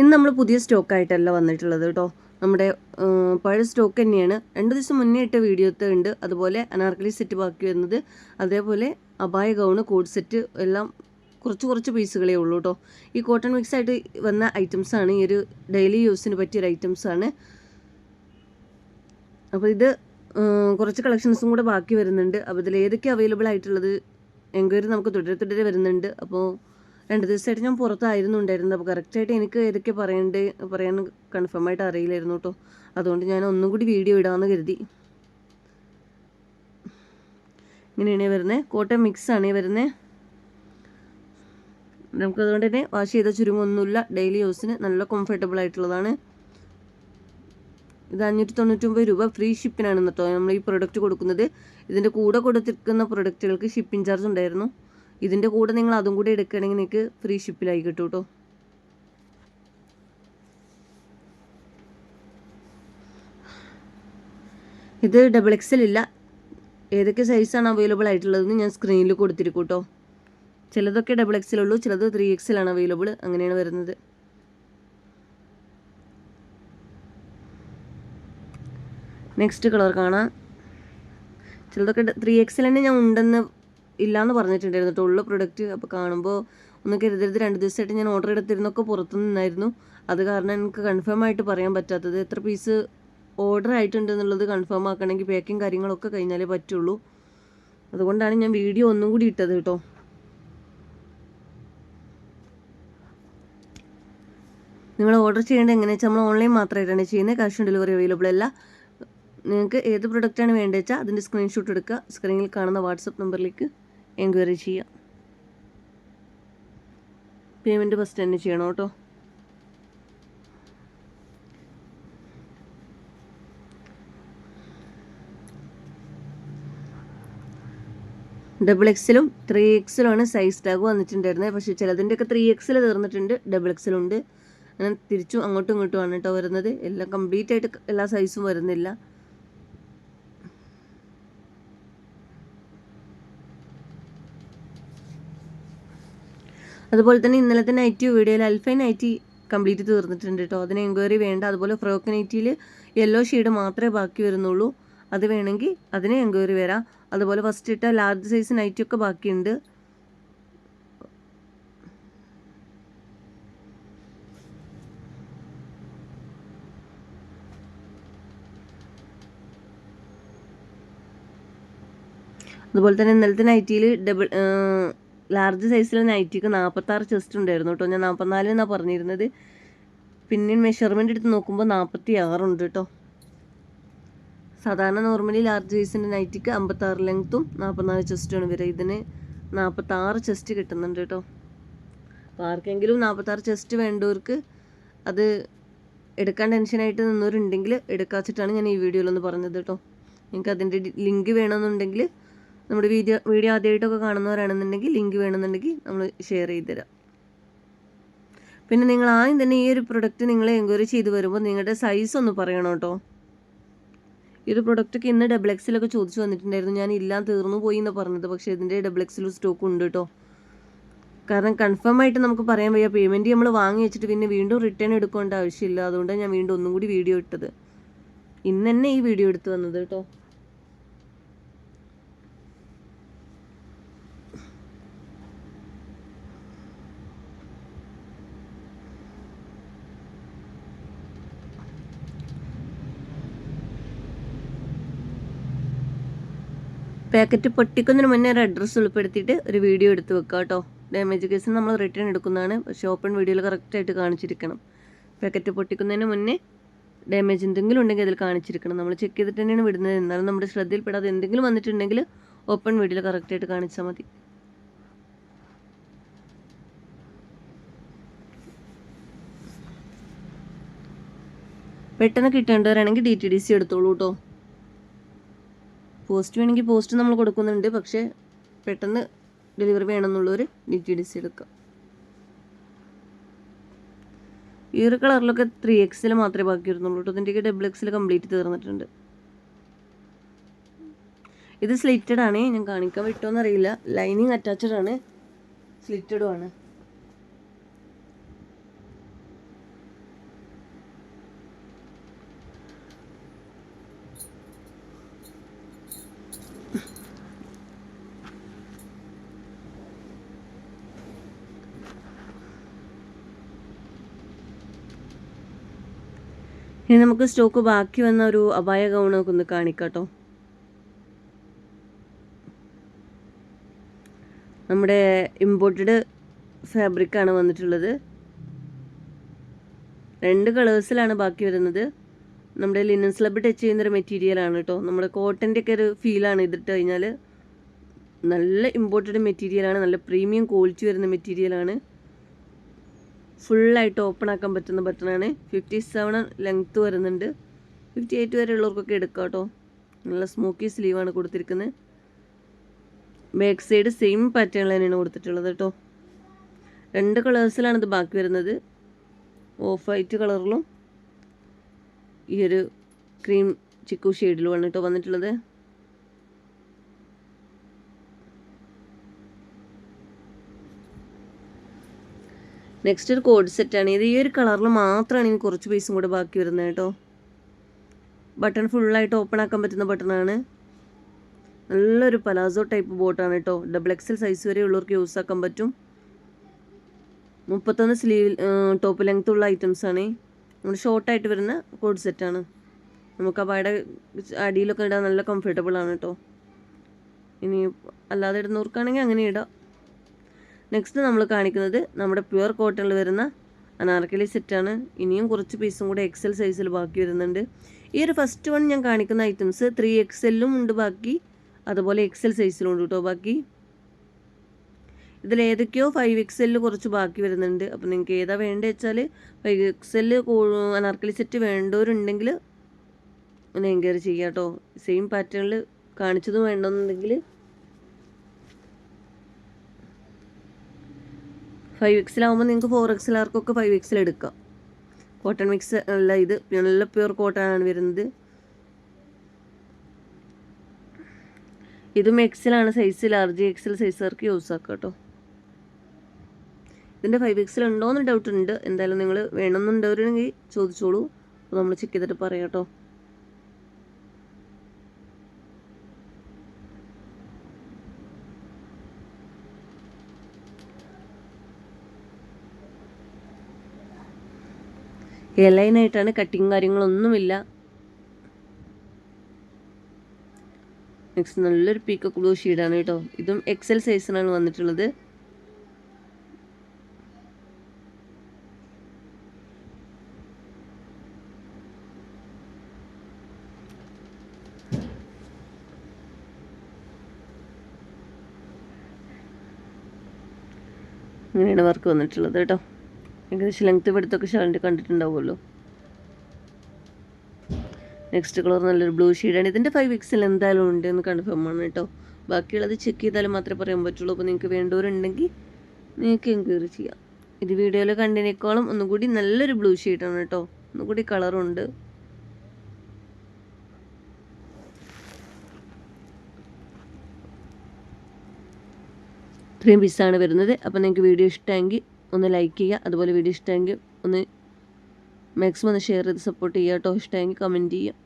ഇന്ന് നമ്മൾ പുതിയ സ്റ്റോക്കായിട്ടല്ല വന്നിട്ടുള്ളത് കേട്ടോ നമ്മുടെ പഴയ സ്റ്റോക്ക് തന്നെയാണ്. രണ്ട് ദിവസം മുന്നേ ഇട്ട വീഡിയോത്തെ ഉണ്ട്. അതുപോലെ അനാർക്കലി സെറ്റ് ബാക്കി വരുന്നത്. അതേപോലെ അപായ ഗൗണ് കോഡ് സെറ്റ് എല്ലാം കുറച്ച് കുറച്ച് പീസുകളേ ഉള്ളൂ കേട്ടോ ഈ കോട്ടൺ മിക്സ് ആയിട്ട് വന്ന ഐറ്റംസ് ആണ്. ഈ ഒരു ഡെയിലി യൂസിന് പറ്റിയൊരു ഐറ്റംസ് ആണ്. അപ്പോൾ ഇത് കുറച്ച് കളക്ഷൻസും കൂടെ ബാക്കി വരുന്നുണ്ട്. അപ്പോൾ ഇതിൽ ഏതൊക്കെ അവൈലബിൾ ആയിട്ടുള്ളത്? എൻക്വയറി നമുക്ക് തുടരെ തുടരെ വരുന്നുണ്ട്. അപ്പോൾ രണ്ട് ദിവസമായിട്ട് ഞാൻ പുറത്തായിരുന്നു ഉണ്ടായിരുന്നത്. അപ്പോൾ കറക്റ്റായിട്ട് എനിക്ക് ഏതൊക്കെ പറയണ്ടേ പറയാൻ കൺഫേം ആയിട്ട് അറിയില്ലായിരുന്നു കേട്ടോ അതുകൊണ്ട് ഞാൻ ഒന്നും കൂടി വീഡിയോ ഇടാമെന്ന് കരുതി. ഇങ്ങനെയാണ് വരുന്നത് കോട്ടൺ മിക്സ് ആണ് വരുന്നത് നമുക്ക് അതുകൊണ്ട് തന്നെ വാഷ് ചെയ്ത ചുരുങ്ങൊന്നുമില്ല. ഡെയിലി യൂസിന് നല്ല കംഫർട്ടബിൾ ആയിട്ടുള്ളതാണ്. ഇത് അഞ്ഞൂറ്റി തൊണ്ണൂറ്റൊമ്പത് രൂപ ഫ്രീ ഷിപ്പിനാണ് കേട്ടോ നമ്മൾ ഈ പ്രൊഡക്റ്റ് കൊടുക്കുന്നത്. ഇതിന്റെ കൂടെ കൊടുത്തിരിക്കുന്ന പ്രൊഡക്റ്റുകൾക്ക് ഷിപ്പിംഗ് ചാർജ് ഉണ്ടായിരുന്നു. ഇതിന്റെ കൂടെ നിങ്ങൾ അതും കൂടി എടുക്കുകയാണെങ്കിൽ നിങ്ങൾക്ക് ഫ്രീ ഷിപ്പിലായി കിട്ടും കേട്ടോ ഇത് ഡബിൾ എക്സൽ ഇല്ല. ഏതൊക്കെ സൈസാണ് അവൈലബിൾ ആയിട്ടുള്ളതെന്ന് ഞാൻ സ്ക്രീനിൽ കൊടുത്തിരിക്കും കേട്ടോ ചിലതൊക്കെ ഡബിൾ എക്സൽ ഉള്ളൂ ചിലത് ത്രീ എക്സൽ ആണ് അവൈലബിൾ അങ്ങനെയാണ് വരുന്നത്. നെക്സ്റ്റ് കളർ കാണാം. ചിലതൊക്കെ ത്രീ എക്സിൽ തന്നെ ഞാൻ ഉണ്ടെന്ന് ഇല്ലയെന്ന് പറഞ്ഞിട്ടുണ്ടായിരുന്നു. ഉള്ള പ്രൊഡക്റ്റ് അപ്പോൾ കാണുമ്പോൾ ഒന്ന് കരുതരുത്. രണ്ട് ദിവസമായിട്ട് ഞാൻ ഓർഡർ എടുത്തിരുന്നൊക്കെ പുറത്തു നിന്നായിരുന്നു. അത് കാരണം എനിക്ക് കൺഫേം ആയിട്ട് പറയാൻ പറ്റാത്തത്. എത്ര പീസ് ഓർഡർ ആയിട്ടുണ്ട് എന്നുള്ളത് കൺഫേം ആക്കണമെങ്കിൽ പാക്കിങ് കാര്യങ്ങളൊക്കെ കഴിഞ്ഞാലേ പറ്റുള്ളൂ. അതുകൊണ്ടാണ് ഞാൻ വീഡിയോ ഒന്നും കൂടി ഇട്ടത് കേട്ടോ. നിങ്ങൾ ഓർഡർ ചെയ്യേണ്ടത് എങ്ങനെയാ വെച്ചാൽ നമ്മൾ ഓൺലൈൻ മാത്രമായിട്ടാണ് ചെയ്യുന്നത്. ക്യാഷ് ഓൺ ഡെലിവറി അവൈലബിൾ അല്ല. നിങ്ങൾക്ക് ഏത് പ്രൊഡക്റ്റാണ് വേണ്ടത് വെച്ചാൽ അതിന്റെ സ്ക്രീൻഷോട്ട് എടുക്കുക. സ്ക്രീനിൽ കാണുന്ന വാട്സപ്പ് നമ്പറിലേക്ക് എൻക്വയറി ചെയ്യാം. പേയ്മെന്റ് ഫസ്റ്റ് തന്നെ ചെയ്യണം കേട്ടോ. ഡബിൾ എക്സിലും ത്രീ എക്സിലുമാണ് സൈസ് ടാഗ് വന്നിട്ടുണ്ടായിരുന്നത്. പക്ഷേ ചിലതിന്റെയൊക്കെ ത്രീ എക്സിൽ തീർന്നിട്ടുണ്ട്. ഡബിൾ എക്സിലുണ്ട് അങ്ങനെ തിരിച്ചും അങ്ങോട്ടും ഇങ്ങോട്ടും ആണ് കേട്ടോ വരുന്നത്. എല്ലാം കംപ്ലീറ്റ് ആയിട്ട് എല്ലാ സൈസും വരുന്നില്ല. അതുപോലെ തന്നെ ഇന്നലത്തെ നൈറ്റി വീഡിയോയിൽ അൽഫൈൻ നൈറ്റി കംപ്ലീറ്റ് തീർന്നിട്ടുണ്ട് കേട്ടോ അതിന് എൻക്വയറി വേണ്ട. അതുപോലെ ഫ്രോക്ക് നൈറ്റിയിൽ യെല്ലോ ഷെയ്ഡ് മാത്രമേ ബാക്കി വരുന്നുള്ളൂ. അത് വേണമെങ്കിൽ അതിന് എൻക്വയറി വരാം. അതുപോലെ ഫസ്റ്റ് ഇട്ട ലാർജ് സൈസ് നൈറ്റിയൊക്കെ ബാക്കിയുണ്ട്. അതുപോലെ തന്നെ ഇന്നലത്തെ നൈറ്റിയിൽ ഡബിൾ ലാർജ് സൈസിലെ നൈറ്റിക്ക് നാൽപ്പത്താറ് ചെസ്റ്റ് ഉണ്ടായിരുന്നു കേട്ടോ. ഞാൻ നാൽപ്പത്തിനാല് എന്നാണ് പറഞ്ഞിരുന്നത്. പിന്നെ മെഷർമെന്റ് എടുത്ത് നോക്കുമ്പോൾ നാൽപ്പത്തി ആറുണ്ട് കേട്ടോ. സാധാരണ നോർമലി ലാർജ് സൈസിന്റെ നൈറ്റിക്ക് അമ്പത്താറ് ലെങ്ത്തും നാൽപ്പത്തിനാല് ചെസ്റ്റുമാണ് വരിക. ഇതിന് നാൽപ്പത്താറ് ചെസ്റ്റ് കിട്ടുന്നുണ്ട് കേട്ടോ. അപ്പോൾ ആർക്കെങ്കിലും നാൽപ്പത്താറ് ചെസ്റ്റ് വേണ്ടവർക്ക് അത് എടുക്കാൻ ടെൻഷനായിട്ട് നിന്നവരുണ്ടെങ്കിൽ എടുക്കാച്ചിട്ടാണ് ഞാൻ ഈ വീഡിയോയിലൊന്ന് പറഞ്ഞത് കേട്ടോ. നിങ്ങൾക്ക് അതിന്റെ ലിങ്ക് വേണമെന്നുണ്ടെങ്കിൽ നമ്മുടെ വീഡിയോ വീഡിയോ ആദ്യമായിട്ടൊക്കെ കാണുന്നവരാണെന്നുണ്ടെങ്കിൽ ലിങ്ക് വേണമെന്നുണ്ടെങ്കിൽ നമ്മൾ ഷെയർ ചെയ്ത് തരാം പിന്നെ നിങ്ങൾ ആദ്യം തന്നെ ഈ ഒരു പ്രൊഡക്റ്റ് നിങ്ങൾ എൻക്വയറി ചെയ്ത് വരുമ്പോൾ നിങ്ങളുടെ സൈസ് ഒന്ന് പറയണം കേട്ടോ. ഈ ഒരു പ്രൊഡക്റ്റൊക്കെ ഇന്ന് ഡബിൾ എക്സിലൊക്കെ ചോദിച്ചു വന്നിട്ടുണ്ടായിരുന്നു. ഞാൻ ഇല്ലാൻ തീർന്നു പോയി എന്ന് പറഞ്ഞത്. പക്ഷേ ഇതിന്റെ ഡബിൾ എക്സിൽ സ്റ്റോക്ക് ഉണ്ട് കേട്ടോ. കാരണം കൺഫേം ആയിട്ട് നമുക്ക് പറയാൻ വയ്യ. പേയ്മെന്റ് നമ്മൾ വാങ്ങി വെച്ചിട്ട് പിന്നെ വീണ്ടും റിട്ടേൺ എടുക്കേണ്ട ആവശ്യമില്ല. അതുകൊണ്ടാണ് ഞാൻ വീണ്ടും ഒന്നും കൂടി വീഡിയോ ഇട്ടത്. ഇന്ന് തന്നെ ഈ വീഡിയോ എടുത്ത് വന്നത് കേട്ടോ. പാക്കറ്റ് പൊട്ടിക്കുന്നതിന് മുന്നേ ഒരു അഡ്രസ്സ് ഉൾപ്പെടുത്തിയിട്ട് ഒരു വീഡിയോ എടുത്ത് വെക്കുക കേട്ടോ ഡാമേജ് കേസ് നമ്മൾ റിട്ടേൺ എടുക്കുന്നതാണ്. പക്ഷേ ഓപ്പൺ വീഡിയോയിൽ കറക്റ്റായിട്ട് കാണിച്ചിരിക്കണം. പാക്കറ്റ് പൊട്ടിക്കുന്നതിന് മുന്നേ ഡാമേജ് എന്തെങ്കിലും ഉണ്ടെങ്കിൽ അതിൽ കാണിച്ചിരിക്കണം. നമ്മൾ ചെക്ക് ചെയ്തിട്ട് തന്നെയാണ് വിടുന്നത്. എന്നാലും നമ്മുടെ ശ്രദ്ധയിൽപ്പെടാതെ എന്തെങ്കിലും വന്നിട്ടുണ്ടെങ്കിൽ ഓപ്പൺ വീഡിയോയിൽ കറക്റ്റായിട്ട് കാണിച്ചാൽ മതി. പെട്ടെന്ന് കിട്ടേണ്ടവരാണെങ്കിൽ ഡി ടി ഡി സി എടുത്തോളൂ കേട്ടോ പോസ്റ്റ് വേണമെങ്കിൽ പോസ്റ്റ് നമ്മൾ കൊടുക്കുന്നുണ്ട് പക്ഷേ പെട്ടെന്ന് ഡെലിവറി വേണമെന്നുള്ളവർ ഡി ടി ഡി സി എടുക്കാം. ഈ ഒരു കളറിലൊക്കെ ത്രീ എക്സിൽ മാത്രമേ ബാക്കി വരുന്നുള്ളൂ കേട്ടോ. ഇതിന്റെയൊക്കെ ഡബിൾ എക്സിൽ കംപ്ലീറ്റ് തീർന്നിട്ടുണ്ട്. ഇത് സ്ലിറ്റഡ് ആണ്. ഞാൻ കാണിക്കാൻ വിട്ടോന്ന് അറിയില്ല ലൈനിങ് അറ്റാച്ചഡ് ആണ് സ്ലിറ്റഡും ആണ്. ഇനി നമുക്ക് സ്റ്റോക്ക് ബാക്കി വന്ന ഒരു അപായ ഗൗൺ ഒന്ന് കാണിക്കാട്ടോ. നമ്മുടെ ഇമ്പോർട്ടഡ് ഫാബ്രിക്കാണ് വന്നിട്ടുള്ളത്. രണ്ട് കളേഴ്സിലാണ് ബാക്കി വരുന്നത്. നമ്മുടെ ലിനൻ സ്ലബ് ടച്ച് ചെയ്യുന്നൊരു മെറ്റീരിയലാണ് കേട്ടോ നമ്മുടെ കോട്ടന്റെ ഒക്കെ ഒരു ഫീലാണ് ഇതിട്ട് കഴിഞ്ഞാൽ നല്ല ഇമ്പോർട്ടഡ് മെറ്റീരിയലാണ് നല്ല പ്രീമിയം ക്വാളിറ്റി വരുന്ന മെറ്റീരിയലാണ് ഫുള്ളായിട്ട് ഓപ്പൺ ആക്കാൻ പറ്റുന്ന ബട്ടണാണ്. ഫിഫ്റ്റി സെവൻ ലെങ്ത്ത് വരുന്നുണ്ട്. ഫിഫ്റ്റി എയ്റ്റ് വരെ ഉള്ളവർക്കൊക്കെ എടുക്കാം കേട്ടോ. നല്ല സ്മോക്കി സ്ലീവാണ് കൊടുത്തിരിക്കുന്നത്. ബാക്ക് സൈഡ് സെയിം പാറ്റേണിൽ തന്നെയാണ് കൊടുത്തിട്ടുള്ളത് കേട്ടോ. രണ്ട് കളേഴ്സിലാണ് ഇത് ബാക്കി വരുന്നത്. ഓഫ് വൈറ്റ് കളറിലും ഈ ഒരു ക്രീം ചിക്കു ഷെയ്ഡിലുമാണ് കേട്ടോ വന്നിട്ടുള്ളത്. നെക്സ്റ്റ് ഒരു കോഡ് സെറ്റാണ് ഇത് ഈ ഒരു കളറിൽ മാത്രമാണ് ഇനി കുറച്ച് പീസും കൂടെ ബാക്കി വരുന്നത് കേട്ടോ. ബട്ടൺ ഫുള്ളായിട്ട് ഓപ്പൺ ആക്കാൻ പറ്റുന്ന ബട്ടണാണ് നല്ലൊരു പലാസോ ടൈപ്പ് ബോട്ടാണ് കേട്ടോ. ഡബിൾ എക്സൽ സൈസ് വരെ ഉള്ളവർക്ക് യൂസ് ആക്കാൻ പറ്റും. മുപ്പത്തൊന്ന് സ്ലീവ് ടോപ്പ് ലെങ്ത് ഉള്ള ഐറ്റംസ് ആണ്. നമ്മൾ ഷോർട്ടായിട്ട് വരുന്ന കോഡ് സെറ്റാണ് നമുക്ക് ആ അപായുടെ അടിയിലൊക്കെ ഇടാൻ നല്ല കംഫർട്ടബിൾ ആണ് കേട്ടോ. ഇനി അല്ലാതെ ഇടുന്നവർക്കാണെങ്കിൽ അങ്ങനെ ഇടാം. നെക്സ്റ്റ് നമ്മൾ കാണിക്കുന്നത് നമ്മുടെ പ്യുവർ കോട്ടണിൽ വരുന്ന അനാർക്കലി സെറ്റാണ് ഇനിയും കുറച്ച് പീസും കൂടെ എക്സൽ സൈസിൽ ബാക്കി വരുന്നുണ്ട്. ഈ ഒരു ഫസ്റ്റ് വൺ ഞാൻ കാണിക്കുന്ന ഐറ്റംസ് ത്രീ എക്സെല്ലും ഉണ്ട് ബാക്കി. അതുപോലെ എക്സൽ സൈസിലും ഉണ്ട് കേട്ടോ ബാക്കി. ഇതിൽ ഏതൊക്കെയോ ഫൈവ് എക്സെല്ലിൽ കുറച്ച് ബാക്കി വരുന്നുണ്ട്. അപ്പോൾ നിങ്ങൾക്ക് ഏതാ വേണ്ടത് വെച്ചാൽ ഫൈവ് എക്സെല്ല് അനാർക്കലി സെറ്റ് വേണ്ടവരുണ്ടെങ്കിൽ ഒന്ന് എൻക്വയറി ചെയ്യാം കേട്ടോ സെയിം പാറ്റേണിൽ കാണിച്ചതും വേണമെന്നുണ്ടെങ്കിൽ ഫൈവ് എക്സിലാവുമ്പോൾ നിങ്ങൾക്ക് ഫോർ എക്സിലാർക്കൊക്കെ ഫൈവ് എക്സിൽ എടുക്കാം. കോട്ടൺ മിക്സ് അല്ല ഇത് നല്ല പ്യൂർ കോട്ടൺ ആണ് വരുന്നത്. ഇതും എക്സിലാണ് സൈസ് ലാർജ് എക്സിൽ സൈസുകാർക്ക് യൂസ് ആക്കാം കേട്ടോ ഇതിന്റെ ഫൈവ് എക്സിൽ ഉണ്ടോ എന്ന് ഡൗട്ട് ഉണ്ട്. എന്തായാലും നിങ്ങൾ വേണമെന്നുണ്ടവരുണ്ടെങ്കിൽ ചോദിച്ചോളൂ. അപ്പോൾ നമ്മൾ ചെക്ക് ചെയ്തിട്ട് പറയാം കേട്ടോ എ ലൈനായിട്ടാണ് കട്ടിങ് കാര്യങ്ങളൊന്നുമില്ല. നെക്സ്റ്റ് നല്ലൊരു പീക്കോക്ക് ബ്ലൂ ഷീഡാണ് കേട്ടോ. ഇതും എക്സൽ സൈസിനാണ് വന്നിട്ടുള്ളത്. ഇങ്ങനെയാണ് വർക്ക് വന്നിട്ടുള്ളത് കേട്ടോ. ഏകദേശം ലെങ്ത് വെടുത്തൊക്കെ ഷാളിന്റെ കണ്ടിട്ടുണ്ടാവുമല്ലോ. നെക്സ്റ്റ് കളർ നല്ലൊരു ബ്ലൂ ഷെയ്ഡാണ് ഇതിന്റെ ഫൈവ് എക്സിൽ എന്തായാലും ഉണ്ട് എന്ന് കൺഫേം ആണ് കേട്ടോ. ബാക്കിയുള്ളത് ചെക്ക് ചെയ്താലും മാത്രമേ പറയാൻ പറ്റുള്ളൂ. അപ്പോൾ നിങ്ങൾക്ക് വേണ്ടവരുണ്ടെങ്കിൽ നിങ്ങൾക്ക് എൻക്വയറി ചെയ്യാം. ഇത് വീഡിയോയിൽ കണ്ടതിനേക്കാളും ഒന്നുകൂടി നല്ലൊരു ബ്ലൂ ഷെയ്ഡാണ് കേട്ടോ. ഒന്നുകൂടി കളറുണ്ട് ഇത്രയും പീസാണ് വരുന്നത്. അപ്പോൾ നിങ്ങൾക്ക് വീഡിയോ ഇഷ്ടമെങ്കിൽ ഒന്ന് ലൈക്ക് ചെയ്യുക. അതുപോലെ വീഡിയോ ഇഷ്ടമെങ്കിൽ ഒന്ന് മാക്സിമം ഒന്ന് ഷെയർ ചെയ്ത് സപ്പോർട്ട് ചെയ്യുക കേട്ടോ ഇഷ്ടമെങ്കിൽ കമന്റ് ചെയ്യുക.